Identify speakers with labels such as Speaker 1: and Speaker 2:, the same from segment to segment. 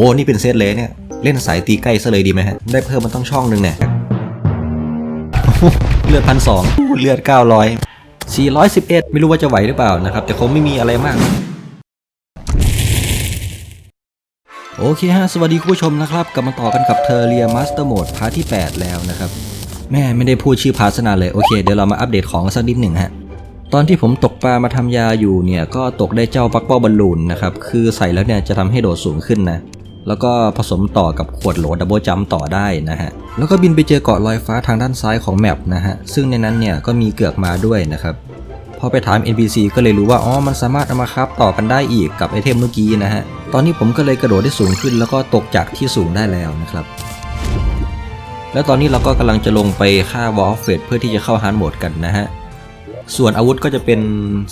Speaker 1: อ้นี่เป็นเซตเลยเนี่ยเล่นสายตีใกล้ซะเลยดีไหมฮะ ได้เพิ่มมันต้องช่องหนึ่งเนี่ยเลือดพันสองเลือดเก้าร้อยสี่ร้อยสิบเอ็ดไม่รู้ว่าจะไหวหรือเปล่านะครับ แต่คงไม่มีอะไรมาก โอเคฮะ สวัสดีคุณผู้ชมนะครับ กลับมาต่อกันกับเทอร์เรียมาสเตอร์โหมดพาร์ทที่ 8 แล้วนะครับ แม่ไม่ได้พูดชื่อพาร์ทซะนานเลย โอเค เดี๋ยวเรามาอัปเดตของสักนิดหนึ่งฮะตอนที่ผมตกปลามาทำยาอยู่เนี่ย ก็ตกได้เจ้าปักเป้าบอลลูนนะครับ คือใส่แล้วเนี่ยจะทำให้โดดสูงขึ้นนะ แล้วก็ผสมต่อกับขวดโหลดับเบิลจัมต่อได้นะฮะ แล้วก็บินไปเจอเกาะลอยฟ้าทางด้านซ้ายของแมปนะฮะ ซึ่งในนั้นเนี่ยก็มีเกือกมาด้วยนะครับ พอไปถาม NPC ก็เลยรู้ว่า อ๋อ มันสามารถเอามาครับต่อกันได้อีกกับไอเทมเมื่อกี้นะฮะ ตอนนี้ผมก็เลยกระโดดได้สูงขึ้น แล้วก็ตกจากที่สูงได้แล้วนะครับ แล้วตอนนี้เราก็กำลังจะลงไปฆ่าวอลเฟตเพื่อที่จะเข้าฮาร์ดโหมดกันนะฮะ ส่วนอาวุธก็จะเป็น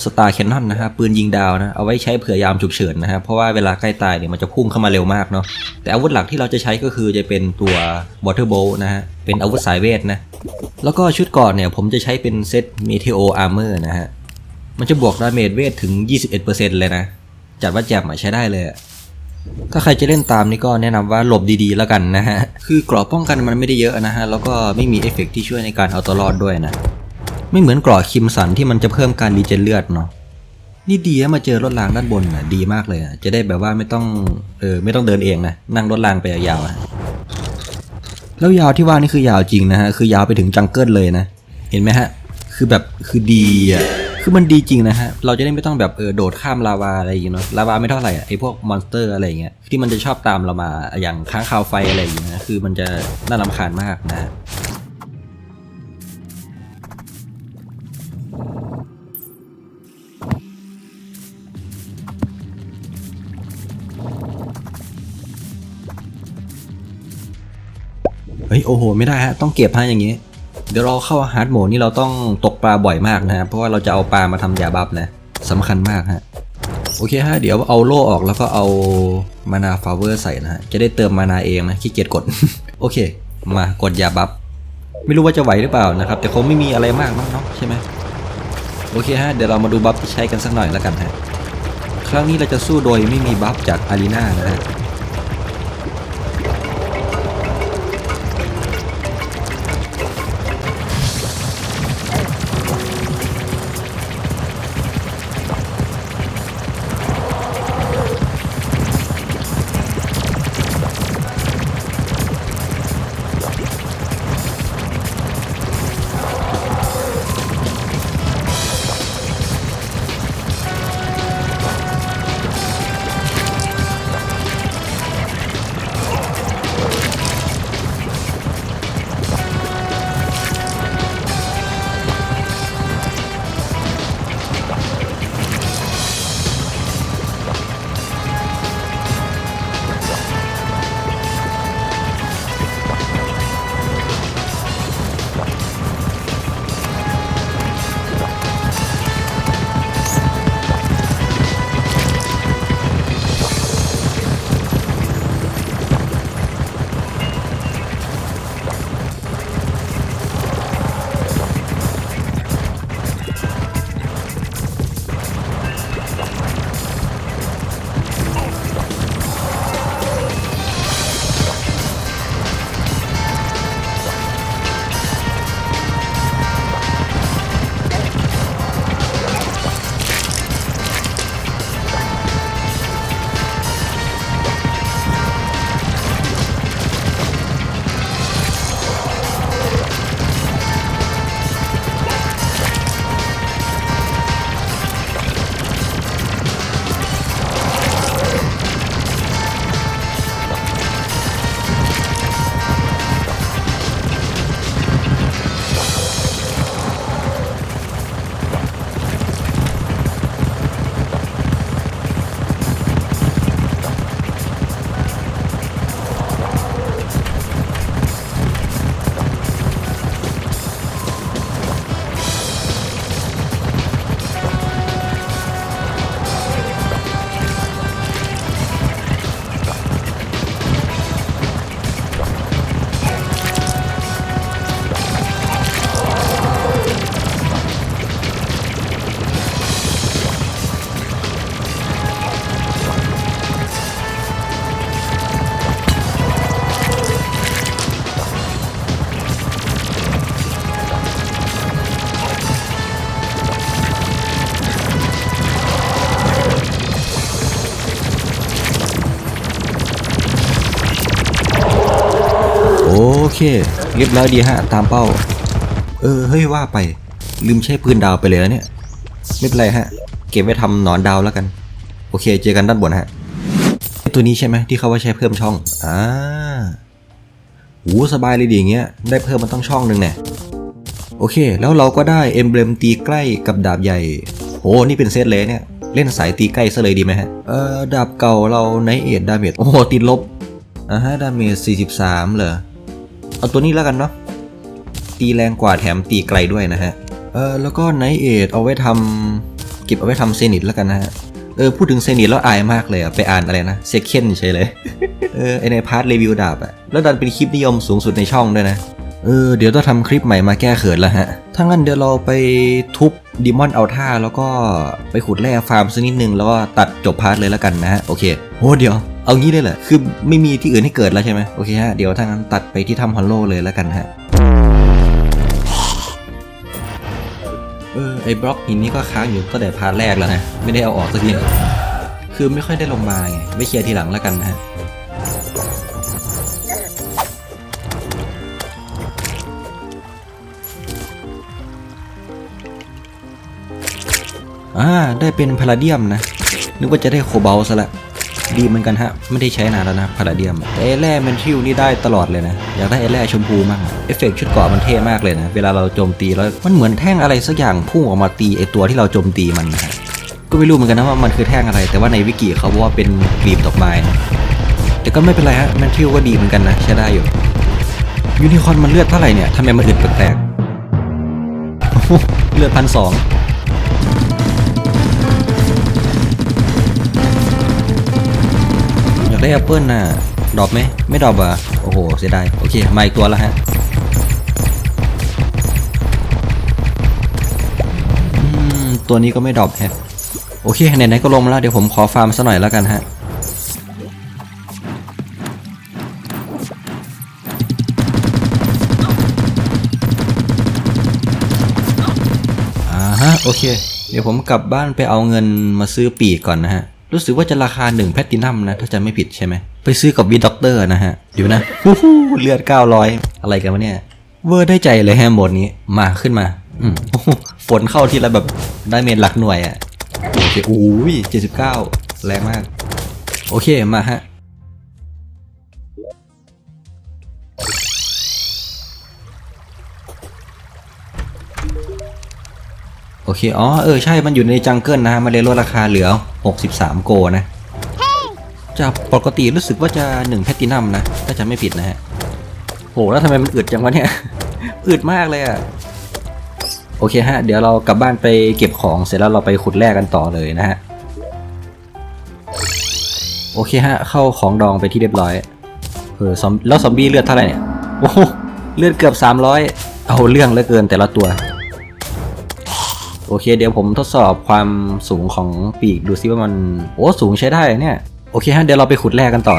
Speaker 1: สตาร์แคนนอนนะฮะปืนยิงดาวนะเอาไว้ใช้เผื่อยามฉุกเฉินนะฮะเพราะว่าเวลาใกล้ตายเนี่ยมันจะพุ่งเข้ามาเร็วมากเนาะแต่อาวุธหลักที่เราจะใช้ก็คือจะเป็นตัว Water Bolt นะฮะเป็นอาวุธสายเวทนะแล้วก็ชุดก่อนเนี่ยผมจะใช้เป็นเซต Meteo Armor นะฮะมันจะบวกดาเมจเวทถึง 21%เลยนะ จัดว่าแจ่มใช้ได้เลย ถ้าใครจะเล่นตามนี่ก็แนะนำว่าหลบดีๆแล้วกันนะฮะคือกรอบป้องกันมันไม่ได้เยอะนะฮะแล้วก็ไม่มีเอฟเฟกต์ที่ช่วยในการเอาตัวรอดด้วยนะ ไม่เหมือนกรอคิมสันที่มันจะเพิ่มการรีเจนเลือดเนาะนี่ดีนะมาเจอรถรางด้านบนอะดีมากเลยอะจะได้แบบว่าไม่ต้องเออไม่ต้องเดินเองนะนั่งรถรางไปยาวๆอะแล้วยาวที่ว่านี่คือยาวจริงนะฮะคือยาวไปถึงจังเกิลเลยนะ เห็นไหมฮะ คือแบบคือดีอะคือมันดีจริงนะฮะเราจะได้ไม่ต้องแบบเออโดดข้ามลาวาอะไรอย่างเนาะลาวาไม่เท่าไหร่อะไอพวกมอนสเตอร์อะไรเงี้ยที่มันจะชอบตามเรามาอย่างค้างคาวไฟอะไรอย่างเงี้ยคือมันจะน่ารำคาญมากนะ โอ้โห ไม่ได้ฮะ ต้องเก็บฮะอย่างงี้ เดี๋ยวเราเข้าฮาร์ดโหมดนี่เราต้องตกปลาบ่อยมากนะฮะ เพราะว่าเราจะเอาปลามาทำยาบัฟนะสำคัญมากฮะ โอเคฮะ เดี๋ยวเอาโล่ออกแล้วก็เอามานาฟาเวอร์ใส่นะฮะ จะได้เติมมานาเองนะ ขี้เกียจกด โอเค มากดยาบัฟ ไม่รู้ว่าจะไหวหรือเปล่านะครับ แต่คงไม่มีอะไรมากมั้งเนาะใช่ไหมโอเคฮะ เดี๋ยวเรามาดูบัฟที่ใช้กันสักหน่อยแล้วกันฮะ ครั้งนี้เราจะสู้โดยไม่มีบัฟจากอารีนานะฮะ เค เรียบร้อยดีฮะ ตามเป้า เออ เฮ้ยว่าไป ลืมใช้ปืนดาวไปเลยเนี่ย ไม่เป็นไรฮะ เก็บไว้ทำหนอนดาวแล้วกัน โอเค เจอกันด้านบนฮะ ตัวนี้ใช่ไหมที่เขาว่าใช้เพิ่มช่อง อ่าหูสบายเลยดีอย่างเงี้ย ได้เพิ่มมันต้องช่องหนึ่งเนี่ยโอเค แล้วเราก็ได้เอมเบลมตีใกล้กับดาบใหญ่โหนี่เป็นเซตเลยเนี่ย เล่นสายตีใกล้ซะเลยดีไหมฮะ เอ่อ ดาบเก่าเราไนเอทดาเมจ โอ้โห ติดลบอ่าฮะ ดาเมจ 43 เหรอ เอาตัวนี้แล้วกันเนาะตีแรงกว่าแถมตีไกลด้วยนะฮะเออแล้วก็ไนเอทเอาไว้ทำเก็บเอาไว้ทำเซนิตแล้วกันนะฮะเออพูดถึงเซนิตแล้วอายมากเลยอะไปอ่านอะไรนะเซเคนใช่เลยเออไอในพาร์ทรีวิวดาบอะแล้วดันเป็นคลิปนิยมสูงสุดในช่องด้วยนะเออเดี๋ยวต้องทำคลิปใหม่มาแก้เขินแล้วฮะ ถ้างั้นเดี๋ยวเราไปทุบดิมอนเอาท่าแล้วก็ไปขุดแร่ฟาร์มสักนิดนึงแล้วก็ตัดจบพาร์ทเลยแล้วกันนะฮะ โอเคโอ้เดี๋ยว เอางี้เลยเหรอคือไม่มีที่อื่นให้เกิดแล้วใช่ไหมโอเคฮะ เดี๋ยวถ้างั้นตัดไปที่ถ้ำฮอลโลเลยแล้วกันฮะ เออไอ้บล็อกหินนี้ก็ค้างอยู่ตั้งแต่พาร์ทแรกแล้วนะ ไม่ได้เอาออกสักทีคือไม่ค่อยได้ลงมาไง ไม่เคลียร์ทีหลังแล้วกันนะฮะอ่า ได้เป็นพาราเดียมนะ นึกว่าจะได้โคบอลซะละ ดีเหมือนกันฮะ ไม่ได้ใช้นานแล้วนะพาราเดียมแต่ไอ้แร่เมนทิวนี่ได้ตลอดเลยนะ อยากได้ไอ้แร่ชมพูมากเอฟเฟกต์ชุดเกาะมันเท่มากเลยนะ เวลาเราโจมตีแล้วมันเหมือนแท่งอะไรสักอย่างพุ่งออกมาตีไอตัวที่เราโจมตีมันนะก็ไม่รู้เหมือนกันนะว่ามันคือแท่งอะไร แต่ว่าในวิกิเขาบอกว่าเป็นกลีบดอกไม้นะแต่ก็ไม่เป็นไรฮะแมนทิวก็ดีเหมือนกันนะใช้ได้อยู่ยูนิคอร์นมันเลือดเท่าไหร่เนี่ยทำไมมันอึดแปลกๆเลือดพันสองากได้แอปเปิลน่ะดรอปไหมไม่ดรอปอะโอ้โหเสียดายโอเคมาอีกตัวแล้วฮะตัวนี้ก็ไม่ดรอปแฮะโอเคไหนๆก็ลงมาแล้วเดี๋ยวผมขอฟาร์มซะหน่อยแล้วกันฮะอ่าฮะโอเค เดี๋ยวผมกลับบ้านไปเอาเงินมาซื้อปีกก่อนนะฮะ รู้สึกว่าจะราคา1แพตตินัมนะ ถ้าจะไม่ผิดใช่ไหม ไปซื้อกับวีด็อกเตอร์นะฮะ อยู่นะฮู้ฮู้เลือด 900 อะไรกันวะเนี่ย เวอร์ได้ใจเลยแฮมโหมดนี้ มาขึ้นมา อืมโอ้ฝนเข้าทีละแบบได้เมนหลักหน่วยอะ่ะโอเคอุ้ย79แรงมาก โอเคมาฮะ โอเค อ๋อ เออ ใช่ มันอยู่ในจังเกิลนะ มันเลยลดราคาเหลือ 63 โกนะ จากปกติรู้สึกว่าจะ1แพตตินัมนะ ถ้าจะไม่ผิดนะฮะ โห แล้วทำไมมันอึดจังวะเนี่ย อึดมากเลยอะโอเคฮะ เดี๋ยวเรากลับบ้านไปเก็บของเสร็จแล้วเราไปขุดแร่กันต่อเลยนะฮะ โอเคฮะ เข้าของดองไปที่เรียบร้อย เออ แล้วซอมบี้เลือดเท่าไหร่เนี่ย โอ้โหเลือดเกือบ 300 เอาเรื่องเหลือเกินแต่ละตัว โอเค เดี๋ยวผมทดสอบความสูงของปีกดูซิว่ามัน โอ้สูงใช้ได้เนี่ย โอเคฮะเดี๋ยวเราไปขุดแร่กันต่อ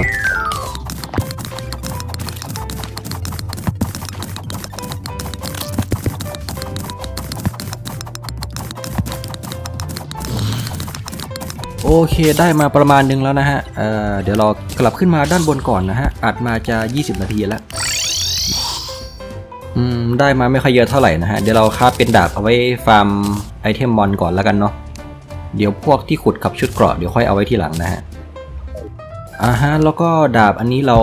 Speaker 1: โอเคได้มาประมาณนึงแล้วนะฮะเอ่อเดี๋ยวเรากลับขึ้นมาด้านบนก่อนนะฮะ อัดมาจะ 20 นาทีแล้ว อืม ได้มาไม่ค่อยเยอะเท่าไหร่นะฮะ เดี๋ยวเราคาบเป็นดาบเอาไว้ฟาร์ม เทมมอนก่อนแล้วกันเนาะเดี๋ยวพวกที่ขุดกับชุดเกราะเดี๋ยวค่อยเอาไว้ทีหลังนะฮะอ่าฮะแล้วก็ดาบอันนี้เรา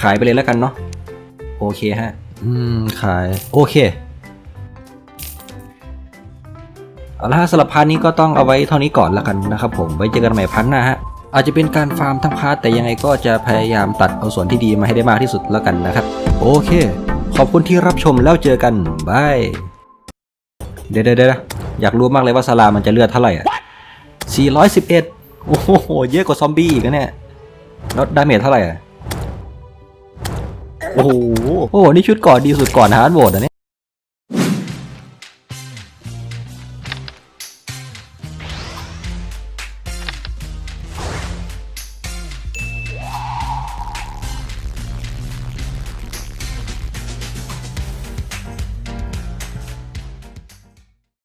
Speaker 1: ขายไปเลยแล้วกันเนาะโอเคฮะ อืม ขาย โอเค เอาละฮะสำหรับพาร์ทนี้ก็ต้องเอาไว้เท่านี้ก่อนแล้วกันนะครับผม ไว้เจอกันใหม่พาร์ทหน้าฮะ อาจจะเป็นการฟาร์มทั้งพาร์ทแต่ยังไงก็จะพยายามตัดเอาส่วนที่ดีมาให้ได้มากที่สุดแล้วกันนะครับ โอเค ขอบคุณที่รับชมแล้วเจอกันบาย เดี๋ยวเดี๋ยวเดี๋ยว อยากรู้มากเลยว่าซาลามันจะเลือดเท่าไหร่อะ 411 โอ้โห เยอะกว่าซอมบี้อีกนะเนี่ย แล้วดาเมจเท่าไหร่อะ โอ้โห โอ้โห นี่ชุดก่อนดีสุดก่อนฮาร์ดโหวตอะเนี่ย